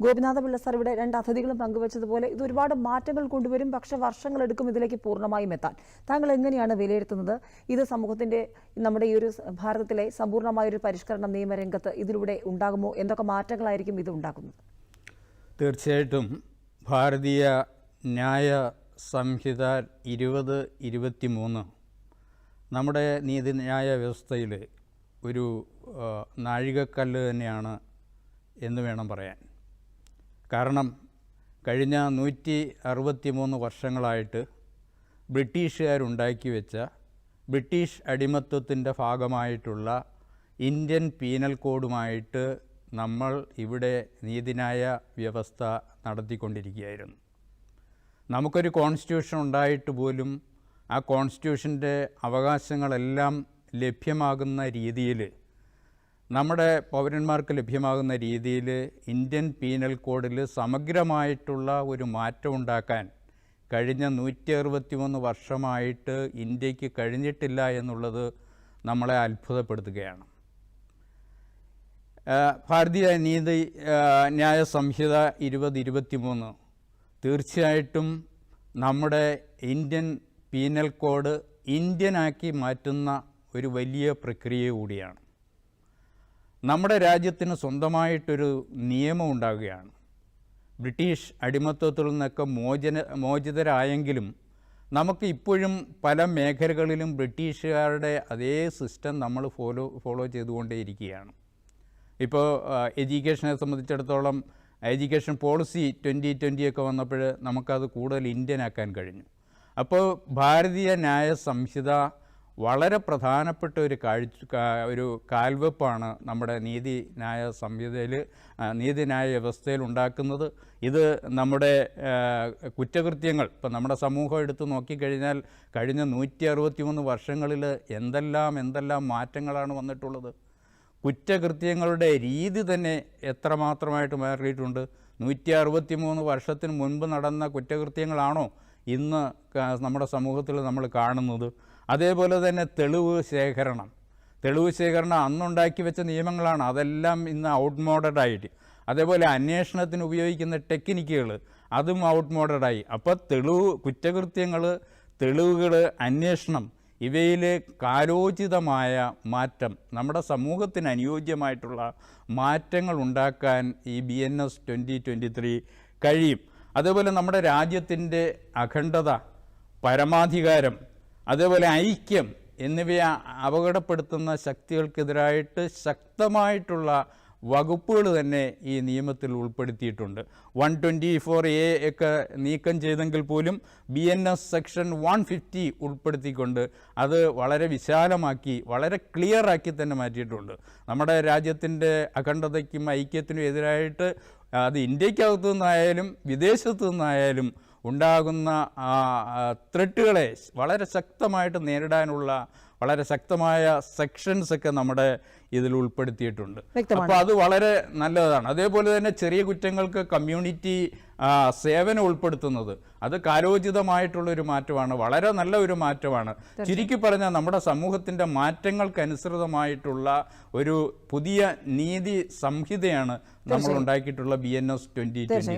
Gopinatha Pillai sir ഇവിടെ രണ്ട് അതിഥികളും പങ്കുവച്ചതുപോലെ ഇത് ഒരുപാട് മാറ്റങ്ങൾ കൊണ്ടുവരും പക്ഷെ വർഷങ്ങളെടുക്കും ഇതിലേക്ക് പൂർണമായും എത്താൻ. താങ്കൾ എങ്ങനെയാണ് വിലയിരുത്തുന്നത്? ഇത് സമൂഹത്തിന്റെ നമ്മുടെ ഈ ഒരു ഭാരതത്തിലെ സമ്പൂർണമായ ഒരു പരിഷ്കരണ നിയമരംഗത്ത് ഇതിലൂടെ ഉണ്ടാകുമോ? എന്തൊക്കെ മാറ്റങ്ങളായിരിക്കും ഇത് ഉണ്ടാക്കുന്നത്? തീർച്ചയായിട്ടും. ഭാരതീയ ന്യായ സംഹിത ഇരുപത് ഇരുപത്തി മൂന്ന് നമ്മുടെ നീതിന്യായ വ്യവസ്ഥയിൽ ഒരു നാഴികക്കല്ല് തന്നെയാണ് എന്ന് വേണം പറയാൻ. കാരണം കഴിഞ്ഞ നൂറ്റി അറുപത്തി മൂന്ന് വർഷങ്ങളായിട്ട് ബ്രിട്ടീഷുകാരുണ്ടാക്കി വെച്ച ബ്രിട്ടീഷ് അടിമത്വത്തിന്റെ ഭാഗമായിട്ടുള്ള ഇന്ത്യൻ പീനൽ കോഡുമായിട്ട് നമ്മൾ ഇവിടെ നീതിന്യായ വ്യവസ്ഥ നടത്തിക്കൊണ്ടിരിക്കുകയായിരുന്നു. നമുക്കൊരു കോൺസ്റ്റിറ്റ്യൂഷൻ ഉണ്ടായിട്ട് പോലും ആ കോൺസ്റ്റിറ്റ്യൂഷന്റെ അവകാശങ്ങളെല്ലാം ലഭ്യമാകുന്ന രീതിയിൽ നമ്മുടെ പൗരന്മാർക്ക് ലഭ്യമാകുന്ന രീതിയിൽ ഇന്ത്യൻ പീനൽ കോഡിൽ സമഗ്രമായിട്ടുള്ള ഒരു മാറ്റം ഉണ്ടാക്കാൻ കഴിഞ്ഞ നൂറ്റി അറുപത്തിമൂന്ന് വർഷമായിട്ട് ഇന്ത്യയ്ക്ക് കഴിഞ്ഞിട്ടില്ല എന്നുള്ളത് നമ്മളെ അത്ഭുതപ്പെടുത്തുകയാണ്. ഭാരതീയ നീതി ന്യായ സംഹിത ഇരുപത് ഇരുപത്തി മൂന്ന് തീർച്ചയായിട്ടും നമ്മുടെ ഇന്ത്യൻ പീനൽ കോഡ് ഇന്ത്യനാക്കി മാറ്റുന്ന ഒരു വലിയ പ്രക്രിയ കൂടിയാണ്. നമ്മുടെ രാജ്യത്തിന് സ്വന്തമായിട്ടൊരു നിയമം ഉണ്ടാകുകയാണ്. ബ്രിട്ടീഷ് അടിമത്വത്തിൽ നിന്നൊക്കെ മോചന മോചിതരായെങ്കിലും നമുക്ക് ഇപ്പോഴും പല മേഖലകളിലും ബ്രിട്ടീഷുകാരുടെ അതേ സിസ്റ്റം നമ്മൾ ഫോളോ ഫോളോ ചെയ്തുകൊണ്ടേയിരിക്കുകയാണ്. ഇപ്പോൾ എഡ്യൂക്കേഷനെ സംബന്ധിച്ചിടത്തോളം എഡ്യൂക്കേഷൻ പോളിസി ട്വന്റി ട്വന്റി ഒക്കെ വന്നപ്പോൾ നമുക്കത് കൂടുതൽ ഇന്ത്യൻ ആക്കാൻ കഴിഞ്ഞു. അപ്പോൾ ഭാരതീയ ന്യായ സംഹിത വളരെ പ്രധാനപ്പെട്ട ഒരു കാഴ്ച ഒരു കാൽവെപ്പാണ് നമ്മുടെ നീതി ന്യായ സംഹിതയിൽ നീതിന്യായ വ്യവസ്ഥയിൽ ഉണ്ടാക്കുന്നത്. ഇത് നമ്മുടെ കുറ്റകൃത്യങ്ങൾ ഇപ്പം നമ്മുടെ സമൂഹം എടുത്ത് നോക്കിക്കഴിഞ്ഞാൽ കഴിഞ്ഞ നൂറ്റി അറുപത്തി മൂന്ന് വർഷങ്ങളിൽ എന്തെല്ലാം എന്തെല്ലാം മാറ്റങ്ങളാണ് വന്നിട്ടുള്ളത്. കുറ്റകൃത്യങ്ങളുടെ രീതി തന്നെ എത്രമാത്രമായിട്ട് മാറിയിട്ടുണ്ട്. നൂറ്റി അറുപത്തി മൂന്ന് വർഷത്തിന് മുൻപ് നടന്ന കുറ്റകൃത്യങ്ങളാണോ ഇന്ന് നമ്മുടെ സമൂഹത്തിൽ നമ്മൾ കാണുന്നത് അതേപോലെ തന്നെ തെളിവ് ശേഖരണം. തെളിവ് ശേഖരണം അന്നുണ്ടാക്കി വെച്ച നിയമങ്ങളാണ്. അതെല്ലാം ഇന്ന് ഔട്ട് മോഡഡായിട്ട് അതേപോലെ അന്വേഷണത്തിന് ഉപയോഗിക്കുന്ന ടെക്നിക്കുകൾ അതും മോഡഡായി അപ്പോൾ തെളിവ് കുറ്റകൃത്യങ്ങൾ തെളിവുകൾ അന്വേഷണം ഇവയിൽ കാലോചിതമായ മാറ്റം നമ്മുടെ സമൂഹത്തിന് അനുയോജ്യമായിട്ടുള്ള മാറ്റങ്ങൾ ഉണ്ടാക്കാൻ ഈ B N S twenty twenty three കഴിയും. അതേപോലെ നമ്മുടെ രാജ്യത്തിന്റെ അഖണ്ഡത പരമാധികാരം അതേപോലെ ഐക്യം എന്നിവയെ അപകടപ്പെടുത്തുന്ന ശക്തികൾക്കെതിരായിട്ട് ശക്തമായിട്ടുള്ള വകുപ്പുകൾ തന്നെ ഈ നിയമത്തിൽ ഉൾപ്പെടുത്തിയിട്ടുണ്ട്. വൺ ട്വന്റി ഫോർ എ ഒക്കെ നീക്കം ചെയ്തെങ്കിൽ പോലും B N S section one fifty ഉൾപ്പെടുത്തിക്കൊണ്ട് അത് വളരെ വിശാലമാക്കി വളരെ ക്ലിയർ ആക്കി തന്നെ മാറ്റിയിട്ടുണ്ട്. നമ്മുടെ രാജ്യത്തിന്റെ അഖണ്ഡതയ്ക്കും ഐക്യത്തിനും എതിരായിട്ട് അത് ഇന്ത്യക്കകത്തു നിന്നായാലും വിദേശത്തു നിന്നായാലും ഉണ്ടാകുന്ന ആ ത്രെട്ടുകളെ വളരെ ശക്തമായിട്ട് നേരിടാനുള്ള വളരെ ശക്തമായ സെക്ഷൻസ് ഒക്കെ നമ്മുടെ ഇതിൽ ഉൾപ്പെടുത്തിയിട്ടുണ്ട്. അപ്പൊ അപ്പോൾ അത് വളരെ നല്ലതാണ്. അതേപോലെ തന്നെ ചെറിയ കുറ്റങ്ങൾക്ക് കമ്മ്യൂണിറ്റി സേവനം ഉൾപ്പെടുത്തുന്നത് അത് കാലോചിതമായിട്ടുള്ള ഒരു മാറ്റമാണ്. വളരെ നല്ല ഒരു മാറ്റമാണ് ചുരുക്കി പറഞ്ഞാൽ നമ്മുടെ സമൂഹത്തിന്റെ മാറ്റങ്ങൾക്കനുസൃതമായിട്ടുള്ള ഒരു പുതിയ നീതി സംഹിതയാണ് നമ്മൾ ഉണ്ടാക്കിയിട്ടുള്ള B N S twenty twenty